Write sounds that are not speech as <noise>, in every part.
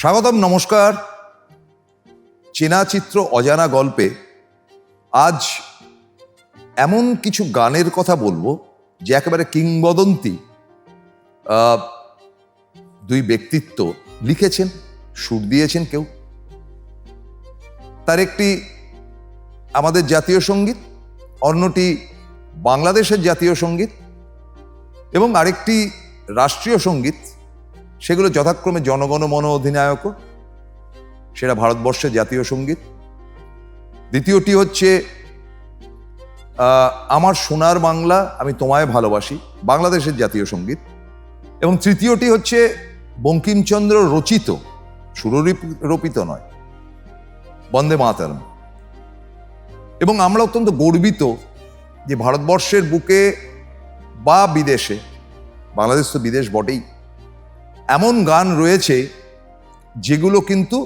স্বাগতম, নমস্কার। চেনা চিত্র অজানা গল্পে আজ এমন কিছু গানের কথা বলব যে একেবারে কিংবদন্তি দুই ব্যক্তিত্ব লিখেছেন, সুর দিয়েছেন কেউ। তার একটি আমাদের জাতীয় সংগীত, অন্যটি বাংলাদেশের জাতীয় সংগীত এবং আরেকটি রাষ্ট্রীয় সংগীত। সেগুলো যথাক্রমে জনগণ মন অধিনায়ক, সেটা ভারতবর্ষের জাতীয় সংগীত। দ্বিতীয়টি হচ্ছে আমার সোনার বাংলা আমি তোমায় ভালোবাসি, বাংলাদেশের জাতীয় সংগীত। এবং তৃতীয়টি হচ্ছে, বঙ্কিমচন্দ্র রচিত, সুররোপিত নয়, বন্দে মাতারম। এবং আমরা অত্যন্ত গর্বিত যে ভারতবর্ষের বুকে বা বিদেশে, বাংলাদেশ তো বিদেশ বটেই এমন গান রয়েছে যেগুলো কিন্তু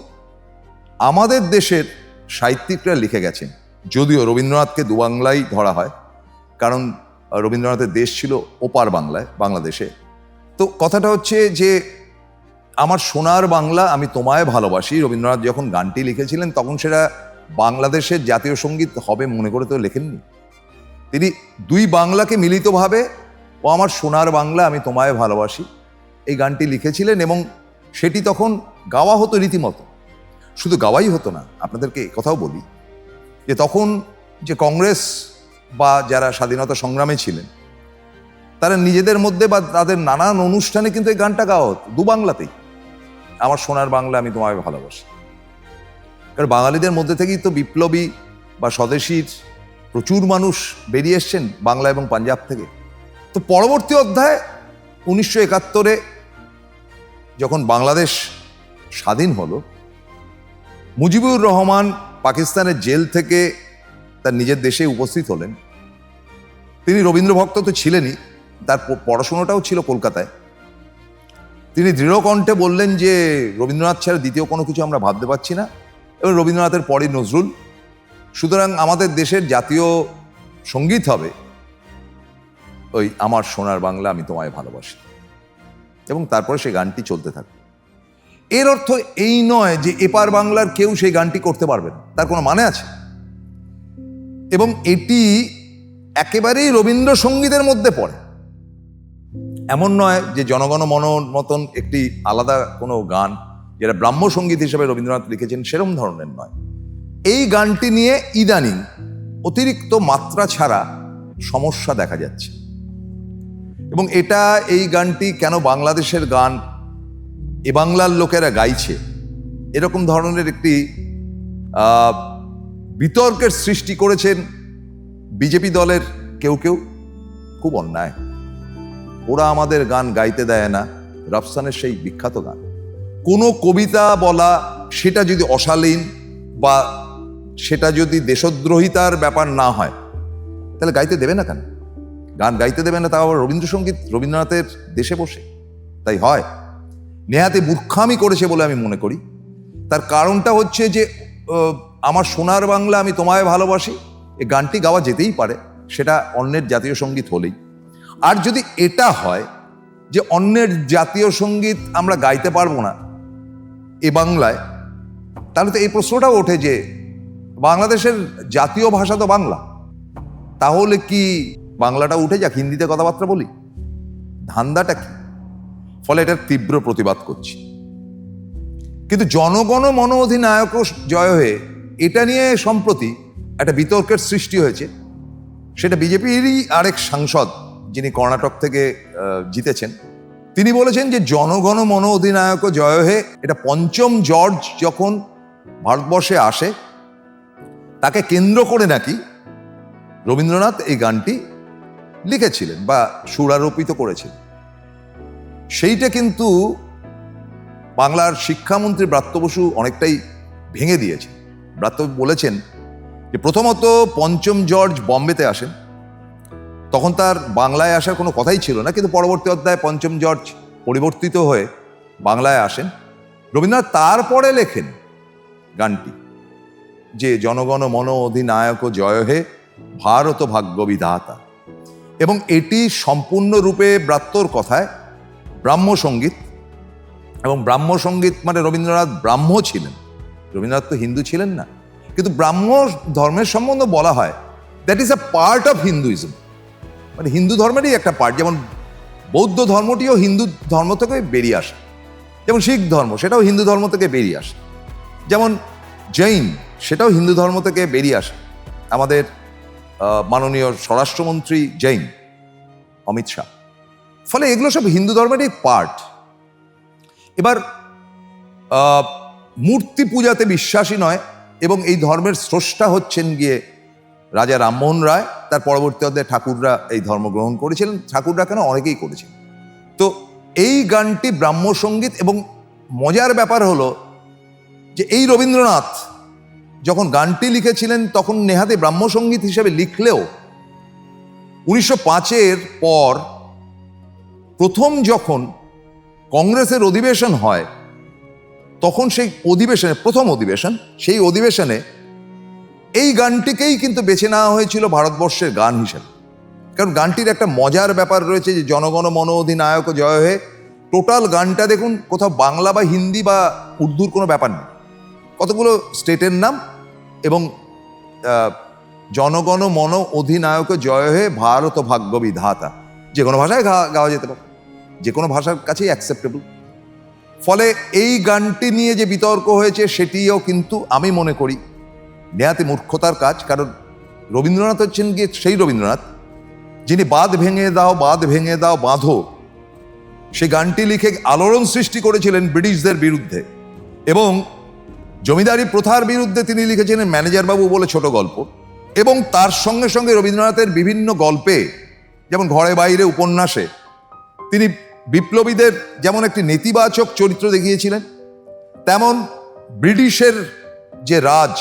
আমাদের দেশের সাহিত্যিকরা লিখে গেছেন। যদিও রবীন্দ্রনাথকে দুবাংলাই ধরা হয়, কারণ রবীন্দ্রনাথের দেশ ছিল ওপার বাংলায়, বাংলাদেশে। তো কথাটা হচ্ছে যে, আমার সোনার বাংলা আমি তোমায় ভালোবাসি। রবীন্দ্রনাথ যখন গানটি লিখেছিলেন, তখন সেটা বাংলাদেশের জাতীয় সংগীত হবে মনে করে তো লেখেননি। তিনি দুই বাংলাকে মিলিতভাবে, ও আমার সোনার বাংলা, আমি তোমায় ভালোবাসি। এই গানটি লিখেছিলেন এবং সেটি তখন গাওয়া হতো রীতিমতো। শুধু গাওয়াই হতো না, আপনাদেরকে কথাও বলি যে তখন যে কংগ্রেস বা যারা স্বাধীনতা সংগ্রামে ছিলেন, তারা নিজেদের মধ্যে বা তাদের নানান অনুষ্ঠানে কিন্তু এই গানটা গাওয়া হতো, দু বাংলাতেই। আমার সোনার বাংলা আমি তোমায় ভালোবাসি। কারণ বাঙালিদের মধ্যে থেকেই তো বিপ্লবী বা স্বদেশীর প্রচুর মানুষ বেরিয়ে এসছেন বাংলা এবং পাঞ্জাব থেকে। তো পরবর্তী অধ্যায় উনিশশো একাত্তরে যখন বাংলাদেশ স্বাধীন হলো, মুজিবুর রহমান পাকিস্তানের জেল থেকে তার নিজের দেশে উপস্থিত হলেন। তিনি রবীন্দ্র ভক্ত তো ছিলেনই, তার পড়াশোনাটাও ছিল কলকাতায়। তিনি দৃঢ় কণ্ঠে বললেন যে, রবীন্দ্রনাথ ছাড়া দ্বিতীয় কোনো কিছু আমরা ভাবতে পারছি না। এবং রবীন্দ্রনাথের পরই নজরুল। সুতরাং আমাদের দেশের জাতীয় সংগীত হবে। ওই আমার সোনার বাংলা আমি তোমায় ভালোবাসি। এবং তারপরে সেই গানটি চলতে থাকবে। এর অর্থ এই নয় যে এপার বাংলার কেউ সেই গানটি করতে পারবে না। তার কোনো মানে আছে? এবং এটি একেবারেই রবীন্দ্রসঙ্গীতের মধ্যে পড়ে। এমন নয় যে জনগণ মন মতন একটি আলাদা কোনো গান যেটা ব্রাহ্মসঙ্গীত হিসেবে রবীন্দ্রনাথ লিখেছেন সেরম ধরনের নয়। এই গানটি নিয়ে ইদানিং অতিরিক্ত মাত্রা ছাড়া সমস্যা দেখা যাচ্ছে। এবং এটা, এই গানটি কেন বাংলাদেশের গান এ বাংলার লোকেরা গাইছে? এরকম ধরনের একটি বিতর্কের সৃষ্টি করেছেন বিজেপি দলের কেউ কেউ। খুব অন্যায়। ওরা আমাদের গান গাইতে দেয় না। রফসানের সেই বিখ্যাত গান। কোনো কবিতা বলা, সেটা যদি অশালীন বা সেটা যদি দেশদ্রোহিতার ব্যাপার না হয়, তাহলে গাইতে দেবে না কেন? গান গাইতে দেবে না, তাও আবার রবীন্দ্রসঙ্গীত রবীন্দ্রনাথের দেশে বসে। তাই হয়। নেহাতে মূর্খামি করেছে বলে আমি মনে করি। তার কারণটা হচ্ছে যে আমার সোনার বাংলা আমি তোমায় ভালোবাসি এই গানটি গাওয়া যেতেই পারে, সেটা অন্যের জাতীয় সংগীত হলেই। আর যদি এটা হয় যে অন্যের জাতীয় সংগীত আমরা গাইতে পারব না এ বাংলায়, তাহলে তো এই প্রশ্নটাও ওঠে যে, বাংলাদেশের জাতীয় ভাষা তো বাংলা। তাহলে কি বাংলাটা উঠে যাক, হিন্দিতে কথাবার্তা বলি। ধান্দাটা কি? ফলে এটার তীব্র প্রতিবাদ করছি। কিন্তু জনগণ মন অধিনায়ক জয় হয়ে এটা নিয়ে সম্প্রতি একটা বিতর্কের সৃষ্টি হয়েছে। সেটা বিজেপিরই আরেক সাংসদ, যিনি কর্ণাটক থেকে জিতেছেন, তিনি বলেছেন যে জনগণ মন অধিনায়ক জয় হে এটা পঞ্চম জর্জ যখন ভারতবর্ষে আসে, তাকে কেন্দ্র করে নাকি রবীন্দ্রনাথ এই গানটি লিখেছিলেন বা সুরারোপিত করেছিলেন সেইটা কিন্তু বাংলার শিক্ষামন্ত্রী ব্রাত্য বসু অনেকটাই ভেঙে দিয়েছে ব্রাত্য বলেছেন যে প্রথমত পঞ্চম জর্জ বম্বেতে আসেন। তখন তার বাংলায় আসার কোনো কথাই ছিল না, কিন্তু পরবর্তী অধ্যায়ে পঞ্চম জর্জ পরিবর্তিত হয়ে বাংলায় আসেন। রবীন্দ্রনাথ তারপরে লেখেন গানটি, যে জনগণ মন অধিনায়ক জয় হে, ভারত ভাগ্য বিধাতা। এবং এটি সম্পূর্ণরূপে ব্রাত্যর কথায় ব্রাহ্ম সংগীত এবং ব্রাহ্ম সংগীত মানে রবীন্দ্রনাথ ব্রাহ্ম ছিলেন। রবীন্দ্রনাথ তো হিন্দু ছিলেন না। কিন্তু ব্রাহ্ম ধর্মের সম্বন্ধে বলা হয় that is a part of Hinduism মানে হিন্দু ধর্মেরই একটা পার্ট যেমন বৌদ্ধ ধর্মটিও হিন্দু ধর্ম থেকে বেরিয়ে আসে। যেমন শিখ ধর্ম, সেটাও হিন্দু ধর্ম থেকে বেরিয়ে আসে। যেমন জৈন, সেটাও হিন্দু ধর্ম থেকে বেরিয়ে আসে। আমাদের মাননীয় স্বরাষ্ট্রমন্ত্রী জৈন, অমিত শাহ। ফলে এগুলো সব হিন্দু ধর্মেরই পার্ট এবার মূর্তি পূজাতে বিশ্বাসী নয় এবং এই ধর্মের স্রষ্টা হচ্ছেন গিয়ে রাজা রামমোহন রায়, তার পরবর্তী অধ্যায়ে ঠাকুররা এই ধর্ম গ্রহণ করেছিলেন। ঠাকুররা কেন অনেকেই করেছিলেন তো এই গানটি ব্রাহ্ম সংগীত এবং মজার ব্যাপার হলো যে এই রবীন্দ্রনাথ যখন গানটি লিখেছিলেন, তখন নেহাতে ব্রাহ্মসঙ্গীত হিসেবে লিখলেও উনিশশো পাঁচের পর প্রথম যখন কংগ্রেসের অধিবেশন হয়, তখন সেই অধিবেশনে, প্রথম অধিবেশন, সেই অধিবেশনে এই গানটিকেই কিন্তু বেছে নেওয়া হয়েছিল ভারতবর্ষের গান হিসেবে। কারণ গানটির একটা মজার ব্যাপার রয়েছে যে, জনগণ মন অধিনায়ক জয় হয়ে টোটাল গানটা দেখুন, কোথাও বাংলা বা হিন্দি বা উর্দুর কোনো ব্যাপার নেই। কতগুলো স্টেটের নাম এবং জনগণ মন অধিনায়ক জয় হয়ে ভারত ভাগ্য বিধাতা। যে কোনো ভাষায় গাওয়া যেতে পারে। যে কোনো ভাষার কাছেই অ্যাকসেপ্টেবল ফলে এই গানটি নিয়ে যে বিতর্ক হয়েছে সেটিও কিন্তু আমি মনে করি নেহাতি মূর্খতার কাজ। কারণ রবীন্দ্রনাথ হচ্ছেন গিয়ে সেই রবীন্দ্রনাথ, যিনি বাঁধ ভেঙে দাও, বাঁধ ভেঙে দাও, বাঁধো। সেই গানটি লিখে আলোড়ন সৃষ্টি করেছিলেন ব্রিটিশদের বিরুদ্ধে। এবং জমিদারি প্রথার বিরুদ্ধে তিনি লিখেছিলেন ম্যানেজার বাবু বলে ছোট গল্প। এবং তার সঙ্গে সঙ্গে রবীন্দ্রনাথের বিভিন্ন গল্পে, যেমন ঘরে বাইরে উপন্যাসে, তিনি বিপ্লবীদের যেমন একটি নেতিবাচক চরিত্র দেখিয়েছিলেন, তেমন ব্রিটিশের যে রাজ,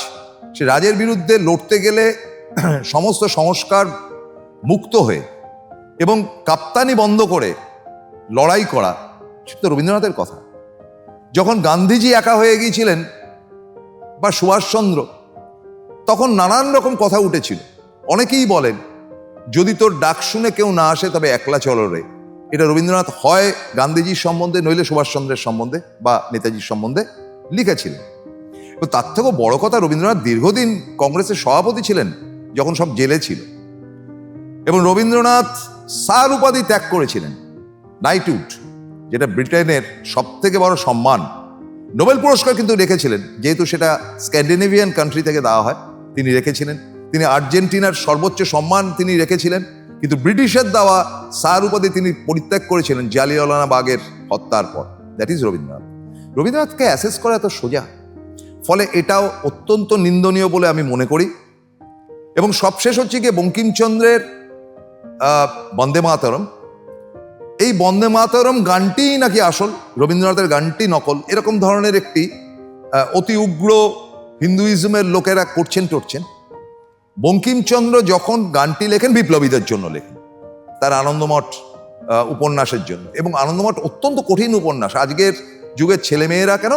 সে রাজের বিরুদ্ধে লড়তে গেলে <clears throat> সমস্ত সংস্কার মুক্ত হয়ে এবং কাপ্তানি বন্ধ করে লড়াই করা, সে তো রবীন্দ্রনাথের কথা। যখন গান্ধীজি একা হয়ে গিয়েছিলেন বা সুভাষচন্দ্র, তখন নানান রকম কথা উঠেছিল। অনেকেই বলেন, যদি তোর ডাক শুনে কেউ না আসে, তবে একলা চলো রে। এটা রবীন্দ্রনাথ হয় গান্ধীজির সম্বন্ধে, নইলে সুভাষচন্দ্রের সম্বন্ধে বা নেতাজির সম্বন্ধে লিখেছিলেন। তো তার থেকেও বড় কথা, রবীন্দ্রনাথ দীর্ঘদিন কংগ্রেসের সভাপতি ছিলেন, যখন সব জেলে ছিল। এবং রবীন্দ্রনাথ সার উপাধি ত্যাগ করেছিলেন নাইটউড যেটা ব্রিটেনের সব থেকে বড় সম্মান। নোবেল পুরস্কার কিন্তু রেখেছিলেন। যেহেতু সেটা স্ক্যান্ডিনেভিয়ান কান্ট্রি থেকে দেওয়া হয়, তিনি রেখেছিলেন। তিনি আর্জেন্টিনার সর্বোচ্চ সম্মান তিনি রেখেছিলেন। কিন্তু ব্রিটিশের দেওয়া স্যার উপাধি তিনি পরিত্যাগ করেছিলেন জালিয়ালানা বাগের হত্যার পর। That is Rabindranath. রবীন্দ্রনাথকে অ্যাসেস করা এত সোজা। ফলে এটাও অত্যন্ত নিন্দনীয় বলে আমি মনে করি। এবং সবশেষ হচ্ছে গিয়ে বঙ্কিমচন্দ্রের বন্দে মাতরম। এই বন্দে মাতরম গানটিই নাকি আসল? রবীন্দ্রনাথের গানটি নকল। এরকম ধরনের একটি অতি উগ্র হিন্দুইজমের লোকেরা করছেন টরছেন। বঙ্কিমচন্দ্র যখন গানটি লেখেন, বিপ্লবীদের জন্য লেখেন। তার আনন্দমঠ উপন্যাসের জন্য। এবং আনন্দমঠ অত্যন্ত কঠিন উপন্যাস। আজকের যুগের ছেলেমেয়েরা কেন?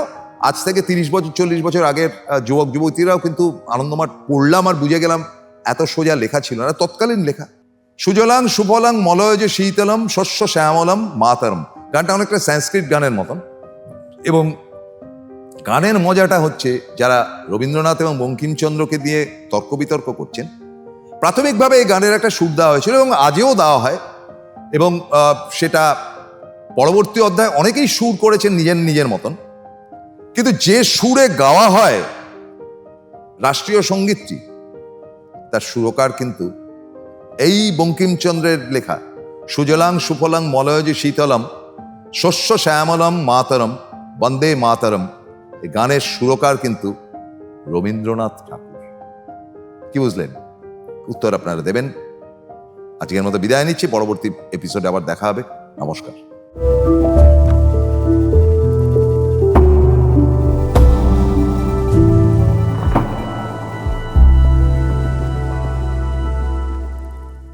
আজ থেকে তিরিশ বছর, চল্লিশ বছর আগের যুবক যুবতীরাও কিন্তু আনন্দমঠ পড়লাম আর বুঝে গেলাম, এত সোজা লেখা ছিল না। তৎকালীন লেখা। সুজলাং, সুফলাং মলয় যে শীতলম, শস্য শ্যামলম, মাতারম। গানটা অনেকটা সংস্কৃত গানের মতন। এবং গানের মজাটা হচ্ছে যারা রবীন্দ্রনাথ এবং বঙ্কিমচন্দ্রকে দিয়ে তর্ক বিতর্ক করছেন, প্রাথমিকভাবে এই গানের একটা সুর দেওয়া হয়েছিল এবং আজও দেওয়া হয়। এবং সেটা পরবর্তী অধ্যায় অনেকেই সুর করেছেন নিজের নিজের মতন। কিন্তু যে সুরে গাওয়া হয়, রাষ্ট্রীয় সঙ্গীতটি, তার সুরকার কিন্তু এই বঙ্কিমচন্দ্রের লেখা, সুজলাং সুফলাং মলয়জি শীতলম, শস্য শ্যামলম মাতরম, বন্দে মাতরম এই গানের সুরকার কিন্তু রবীন্দ্রনাথ ঠাকুর। কি বুঝলেন? উত্তর আপনারা দেবেন। আজকের মতো বিদায় নিচ্ছি, পরবর্তী এপিসোডে আবার দেখা হবে। নমস্কার।